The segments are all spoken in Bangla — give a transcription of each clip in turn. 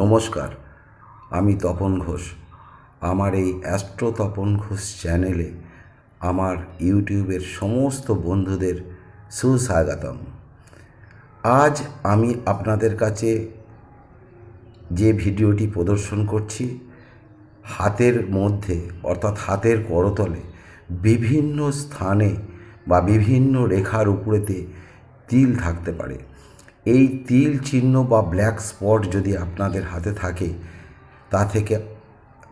নমস্কার, আমি তপন ঘোষ। আমার এই অ্যাস্ট্রো তপন ঘোষ চ্যানেলে আমার ইউটিউবের সমস্ত বন্ধুদের সুস্বাগতম। আজ আমি আপনাদের কাছে যে ভিডিওটি প্রদর্শন করছি, হাতের মধ্যে, অর্থাৎ হাতের করতলে, বিভিন্ন স্থানে বা বিভিন্ন রেখার উপরেতে তিল থাকতে পারে। এই তিল চিহ্ন বা ব্ল্যাক স্পট যদি আপনাদের হাতে থাকে, তা থেকে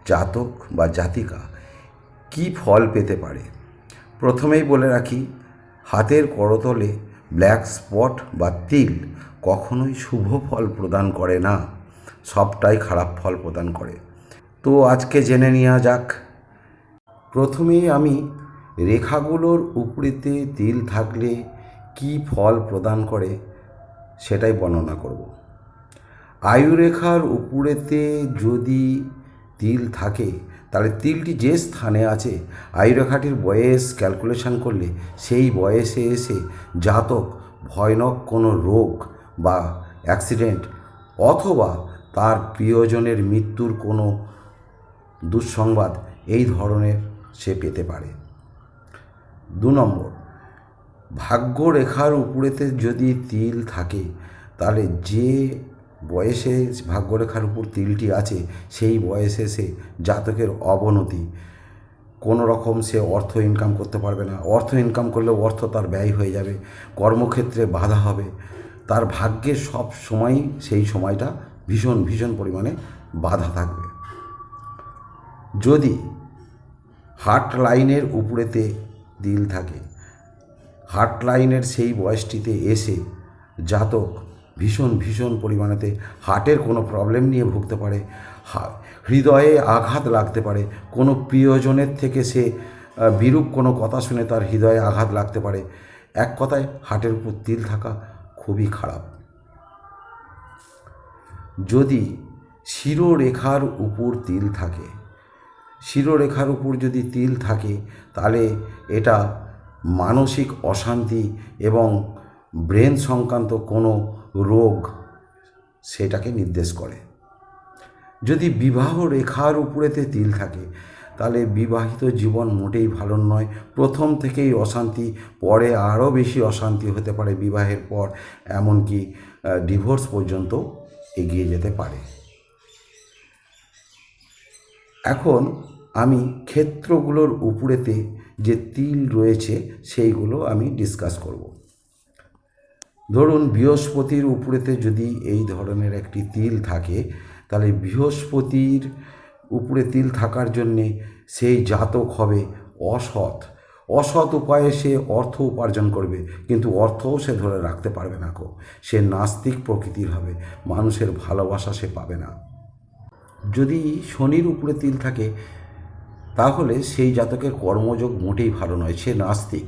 জাতক বা জাতিকা কি ফল পেতে পারে? প্রথমেই বলে রাখি, হাতের করতলে ব্ল্যাক স্পট বা তিল কখনোই শুভ ফল প্রদান করে না, সবটাই খারাপ ফল প্রদান করে। তো আজকে জেনে নেওয়া যাক। প্রথমেই আমি রেখাগুলোর উপরেতে তিল থাকলে কি ফল প্রদান করে? সেটাই বর্ণনা করব। আয়ুরেখার উপরেতে যদি তিল থাকে, তাহলে তিলটি যে স্থানে আছে, আয়ুরেখাটির বয়স ক্যালকুলেশন করলে সেই বয়সে এসে জাতক ভয়ানক কোনো রোগ বা অ্যাক্সিডেন্ট অথবা তার প্রিয়জনের মৃত্যুর কোনো দুঃসংবাদ এই ধরনের সে পেতে পারে। দু নম্বর ভাগ্যরেখার উপরেতে যদি তিল থাকে, তাহলে যে বয়সে ভাগ্যরেখার উপর তিলটি আছে, সেই বয়সে সে জাতকের অবনতি। কোনো রকম সে অর্থ ইনকাম করতে পারবে না। অর্থ ইনকাম করলে অর্থ তার ব্যয় হয়ে যাবে। কর্মক্ষেত্রে বাধা হবে। তার ভাগ্যে সব সময়ই সেই সময়টা ভীষণ ভীষণ পরিমাণে বাধা থাকবে। যদি হার্ট লাইনের উপরেতে দিল থাকে হার্ট লাইনের সেই বয়সটিতে এসে জাতক ভীষণ ভীষণ পরিমাণেতে হার্টের কোনো প্রবলেম নিয়ে ভুগতে পারে হৃদয়ে আঘাত লাগতে পারে, কোনো প্রিয়জনের থেকে সে বিরূপ কোনো কথা শুনে তার হৃদয়ে আঘাত লাগতে পারে, এক কথায় হার্টের উপর তিল থাকা খুবই খারাপ। যদি শিরোরেখার উপর তিল থাকে, শিরোরেখার উপর যদি তিল থাকে, তাহলে এটা মানসিক অশান্তি এবং ব্রেন সংক্রান্ত কোনো রোগ সেটাকে নির্দেশ করে। যদি বিবাহ রেখার উপরেতে তিল থাকে, তাহলে বিবাহিত জীবন মোটেই ভালো নয়। প্রথম থেকেই অশান্তি, পরে আরও বেশি অশান্তি হতে পারে বিবাহের পর, এমনকি ডিভোর্স পর্যন্ত এগিয়ে যেতে পারে। এখন আমি ক্ষেত্রগুলোর উপরেতে যে তিল রয়েছে সেইগুলো আমি ডিসকাস করব। ধরুন বৃহস্পতির উপরেতে যদি এই ধরনের একটি তিল থাকে, তাহলে বৃহস্পতির উপরে তিল থাকার জন্যে সেই জাতক হবে অসৎ। অসৎ উপায়ে সে অর্থ উপার্জন করবে, কিন্তু অর্থও সে ধরে রাখতে পারবে না কো। সে নাস্তিক প্রকৃতির হবে, মানুষের ভালোবাসা সে পাবে না। যদি শনির উপরে তিল থাকে তাহলে সেই জাতকের কর্মযোগ মোটেই ভালো নয়। সে নাস্তিক।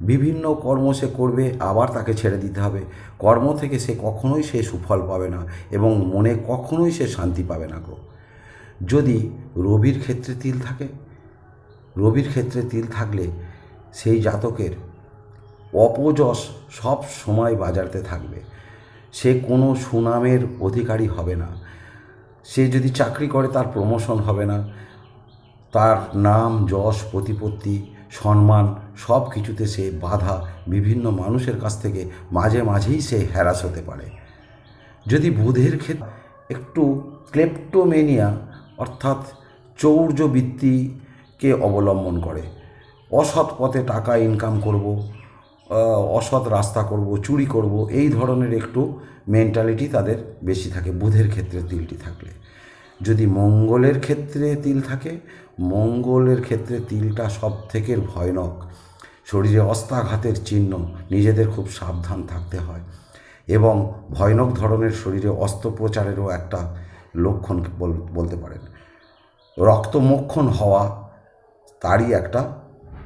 বিভিন্ন কর্ম সে করবে, আবার তাকে ছেড়ে দিতে হবে। কর্ম থেকে সে কখনোই সে সুফল পাবে না এবং মনে কখনোই সে শান্তি পাবে না গো। যদি রবির ক্ষেত্রে তিল থাকে, রবির ক্ষেত্রে তিল থাকলে সেই জাতকের অপযশ সব সময় বাজারতে থাকবে। সে কোনো সুনামের অধিকারী হবে না। সে যদি চাকরি করে তার প্রমোশন হবে না। তার নাম, যশ, প্রতিপত্তি, সম্মান সব কিছুতে সে বাধা বিভিন্ন মানুষের কাছ থেকে মাঝে মাঝেই সে হ্যারাস হতে পারে। যদি বুধের ক্ষেত্রে একটু ক্লেপ্টোমেনিয়া অর্থাৎ চৌর্যবৃত্তিকে অবলম্বন করে, অসৎ পথে টাকা ইনকাম করব অসৎ রাস্তা করব, চুরি করব, এই ধরনের একটু মেন্টালিটি তাদের বেশি থাকে, বুধের ক্ষেত্রে তিলটি থাকলে। যদি মঙ্গলের ক্ষেত্রে তিল থাকে, মঙ্গলের ক্ষেত্রে তিলটা সব থেকে ভয়ানক। শরীরে অস্তাঘাতের চিহ্ন, নিজেদের খুব সাবধান থাকতে হয়। এবং ভয়ানক ধরনের শরীরে অস্ত্রোপচারেরও একটা লক্ষণ বল- বলতে পারেন। রক্তমক্ষণ হওয়া তারই একটা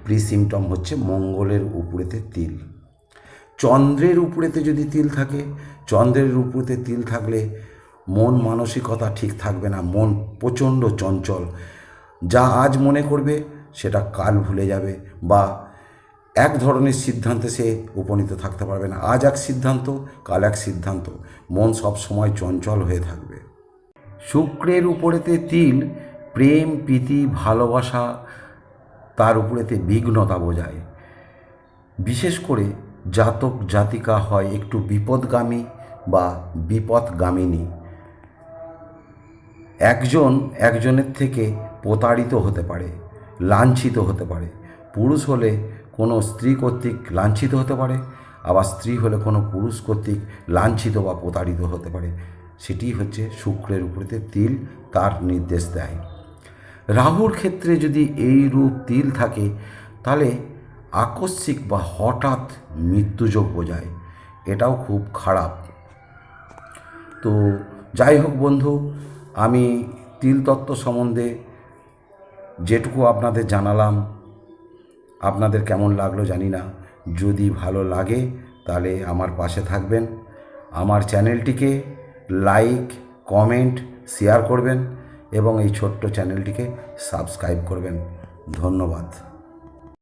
প্রি সিমটম হচ্ছে মঙ্গলের উপরেতে তিল। চন্দ্রের উপরেতে যদি তিল থাকে, চন্দ্রের উপরেতে তিল থাকলে মন মানসিকতা ঠিক থাকবে না, মন প্রচণ্ড চঞ্চল। যা আজ মনে করবে, সেটা কাল ভুলে যাবে বা এক ধরনের সিদ্ধান্তে সে উপনীত থাকতে পারবে না। আজ এক সিদ্ধান্ত, কাল এক সিদ্ধান্ত। মন সব সময় চঞ্চল হয়ে থাকবে। শুক্রের উপরেতে তিল, প্রেম, প্রীতি, ভালোবাসা, তার উপরেতে বিঘ্নতা বোঝায়। বিশেষ করে জাতক জাতিকা হয় একটু বিপদগামী বা বিপদগামিনী। একজন একজনের থেকে প্রতারিত হতে পারে, লাঞ্ছিত হতে পারে। পুরুষ হলে কোনো স্ত্রী কর্তৃক লাঞ্ছিত হতে পারে, আবার স্ত্রী হলে কোনো পুরুষ কর্তৃক লাঞ্ছিত বা প্রতারিত হতে পারে। সেটি হচ্ছে শুক্রের উপরেতে তিল তার নির্দেশ দেয়। রাহুর ক্ষেত্রে যদি এই রূপ তিল থাকে, তাহলে আকস্মিক বা হঠাৎ মৃত্যুযোগ বোঝায়। এটাও খুব খারাপ। তো যাই হোক বন্ধু আমি তিল তত্ত্ব সম্বন্ধে যেটুকু আপনাদের জানালাম, আপনাদের কেমন লাগল জানি না। যদি ভালো লাগে, তাহলে আমার পাশে থাকবেন। আমার চ্যানেলটিকে লাইক, কমেন্ট, শেয়ার করবেন এবং এই ছোট্ট চ্যানেলটিকে সাবস্ক্রাইব করবেন। ধন্যবাদ।